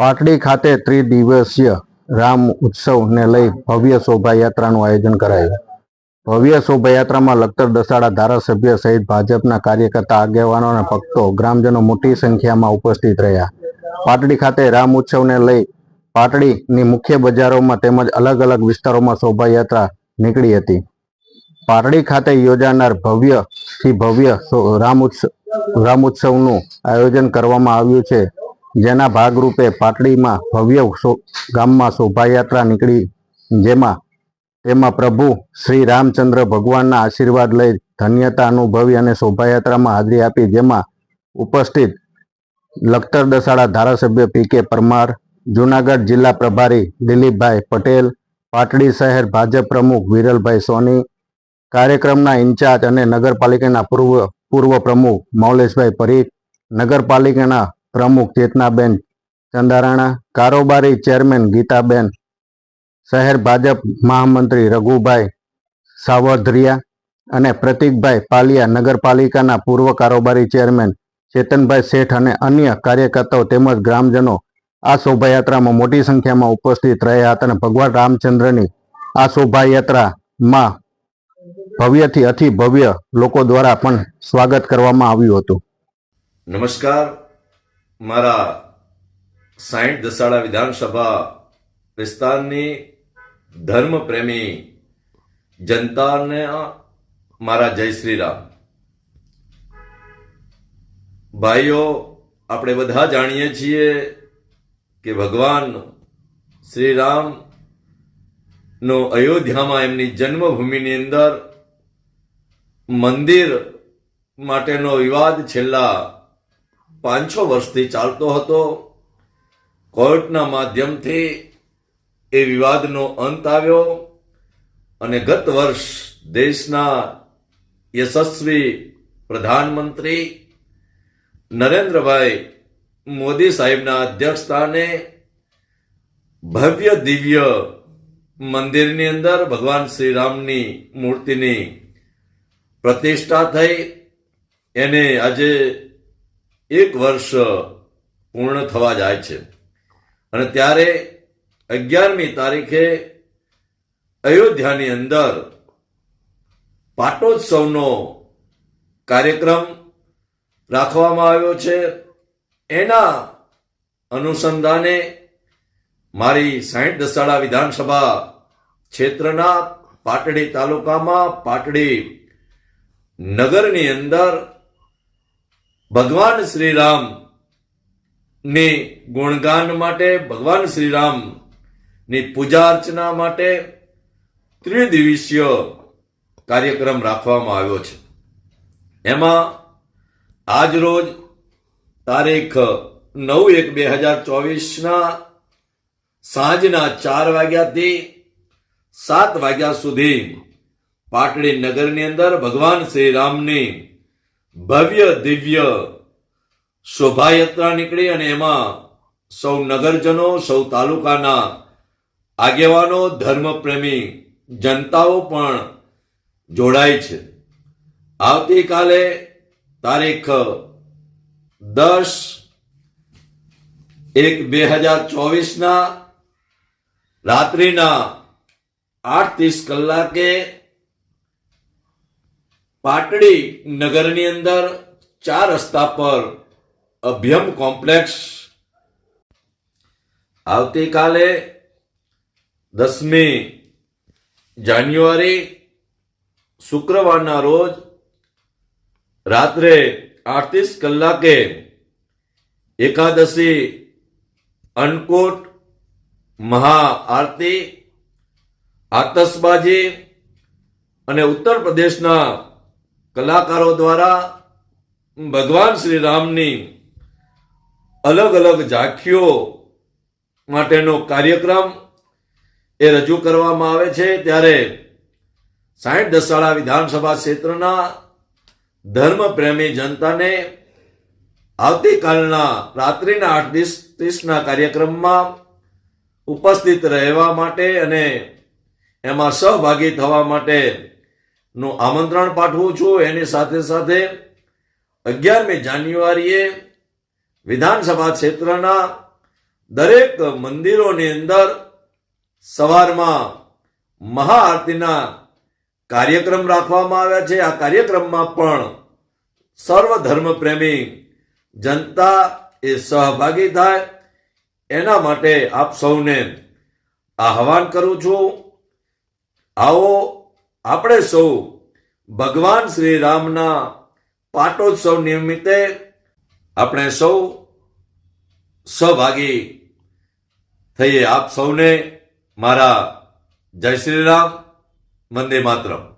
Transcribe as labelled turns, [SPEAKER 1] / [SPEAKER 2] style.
[SPEAKER 1] પાટડી ખાતે ત્રિદિવસીય રામ ઉત્સવને લઈ ભવ્ય શોભાયાત્રાનું આયોજન કરાયું. ભવ્ય શોભાયાત્રામાં લખતર દસાડા ધારાસભ્ય સહિત ભાજપના કાર્યકર્તા, આગેવાનો અને ભક્તો ગ્રામજનો મોટી સંખ્યામાં ઉપસ્થિત રહ્યા. પાટડી ખાતે રામ ઉત્સવને લઈ પાટડીની મુખ્ય બજારોમાં તેમજ અલગ અલગ વિસ્તારોમાં શોભાયાત્રા નીકળી હતી. પાટડી ખાતે યોજાનાર ભવ્યથી ભવ્ય રામ ઉત્સવ રામ ઉત્સવનું આયોજન કરવામાં આવ્યું છે. જેના ભાગરૂપે પાટડીમાં ભવ્ય ગામમાં શોભાયાત્રા નીકળી, જેમાં તેમાં પ્રભુ શ્રી રામચંદ્ર ભગવાનના આશીર્વાદ લઈ ધન્યતા અનુભવી અને શોભાયાત્રામાં હાજરી આપી, જેમાં ઉપસ્થિત લખતર દસાડા ધારાસભ્ય પી કે પરમાર, જુનાગઢ જિલ્લા પ્રભારી દિલીપભાઈ પટેલ, પાટડી શહેર ભાજપ પ્રમુખ વિરલભાઈ સોની, કાર્યક્રમના ઇન્ચાર્જ અને નગરપાલિકાના પૂર્વ પૂર્વ પ્રમુખ મૌલેશભાઈ પરીખ, નગરપાલિકાના પ્રમુખ ચેતનાબેન ચંદારાણા, કારોબારી ચેરમેન ગીતાબેન, શહેર ભાજપ મહામંત્રી રઘુભાઈ સાવધરિયા અને પ્રતિકભાઈ પાલિયા નગરપાલિકાના પૂર્વ કારોબારી ચેરમેન ચેતનભાઈ શેઠ અને અન્ય કાર્યકર્તાઓ તેમજ ગ્રામજનો આ શોભાયાત્રામાં મોટી સંખ્યામાં ઉપસ્થિત રહ્યા હતા અને ભગવાન રામચંદ્રની આ શોભાયાત્રામાં ભવ્યથી અતિ ભવ્ય લોકો દ્વારા પણ સ્વાગત કરવામાં આવ્યું હતું.
[SPEAKER 2] નમસ્કાર. મારા સાઈઠ દસાડા વિધાનસભા વિસ્તારની ધર્મપ્રેમી જનતાને મારા જય શ્રી રામ. ભાઈઓ, આપણે બધા જાણીએ છીએ કે ભગવાન શ્રી રામ નો અયોધ્યામાં એમની જન્મભૂમિની અંદર મંદિર માટેનો વિવાદ છેલ્લા પાંચસો વર્ષથી ચાલતો હતો. કોર્ટના માધ્યમથી એ વિવાદનો અંત આવ્યો અને ગત વર્ષ દેશના યશસ્વી પ્રધાનમંત્રી નરેન્દ્રભાઈ મોદી સાહેબના અધ્યક્ષસ્થાને ભવ્ય દિવ્ય મંદિરની અંદર ભગવાન શ્રી રામની મૂર્તિની પ્રતિષ્ઠા થઈ. એને આજે એક વર્ષ પૂર્ણ થવા જાય છે. અને ત્યારે અગિયારમી તારીખે અયોધ્યાની અંદર પાટોત્સવનો કાર્યક્રમ રાખવામાં આવ્યો છે. એના અનુસંધાને મારી સાહીઠ દસાડા વિધાનસભા ક્ષેત્રના પાટડી તાલુકામાં પાટડી નગરની અંદર ભગવાન શ્રી ને ગુણગાન માટે, ભગવાન શ્રી રામની પૂજા અર્ચના માટે ત્રિદિવસીય કાર્યક્રમ રાખવામાં આવ્યો છે. એમાં આજ રોજ તારીખ નવ એક બે હજાર ચોવીસના સાંજના ચાર વાગ્યાથી સાત વાગ્યા સુધી પાટડી નગરની અંદર ભગવાન શ્રી રામની ભવ્ય, દિવ્ય શોભાયાત્રા નીકળી અને એમાં સૌ નગરજનો, સૌ તાલુકાના આગેવાનો, ધર્મપ્રેમી જનતાઓ પણ જોડાય છે. આવતીકાલે તારીખ દસ એક બે હજાર ચોવીસના રાત્રિના આઠ ત્રીસ કલાકે પાટડી નગરની અંદર ચાર રસ્તા પર અભ્યમ કોમ્પ્લેક્સ આવતીકાલે દસમી જાન્યુઆરી શુક્રવારના રોજ રાત્રે આડત્રીસ કલાકે એકાદશી અન્નકૂટ મહાઆરતી, આતશબાજી અને ઉત્તર પ્રદેશના કલાકારો દ્વારા ભગવાન શ્રી રામની અલગ અલગ ઝાંખીઓ માટેનો કાર્યક્રમ એ રજૂ કરવામાં આવે છે. ત્યારે સાઠ દસાડા વિધાનસભા ક્ષેત્રના ધર્મપ્રેમી જનતાને આવતીકાલના રાત્રિના આઠ ત્રીસ ત્રીસના કાર્યક્રમમાં ઉપસ્થિત રહેવા માટે અને એમાં સહભાગી થવા માટે નું આમંત્રણ પાઠવું છું. એની સાથે સાથે અગિયારમી જાન્યુઆરીએ વિધાનસભા ક્ષેત્રના દરેક મંદિરોની અંદર સવારમાં મહાઆરતીના કાર્યક્રમ રાખવામાં આવ્યા છે. આ કાર્યક્રમમાં પણ સર્વ ધર્મ પ્રેમી જનતા એ સહભાગી થાય. એના માટે આપ સૌને આહવાન કરું છું. આવો આપણે સૌ ભગવાન શ્રી રામના પાટોત્સવ નિમિત્તે આપણે સૌ સહભાગી થઈએ. આપ સૌને મારા જય શ્રી રામ, વંદે માતરમ.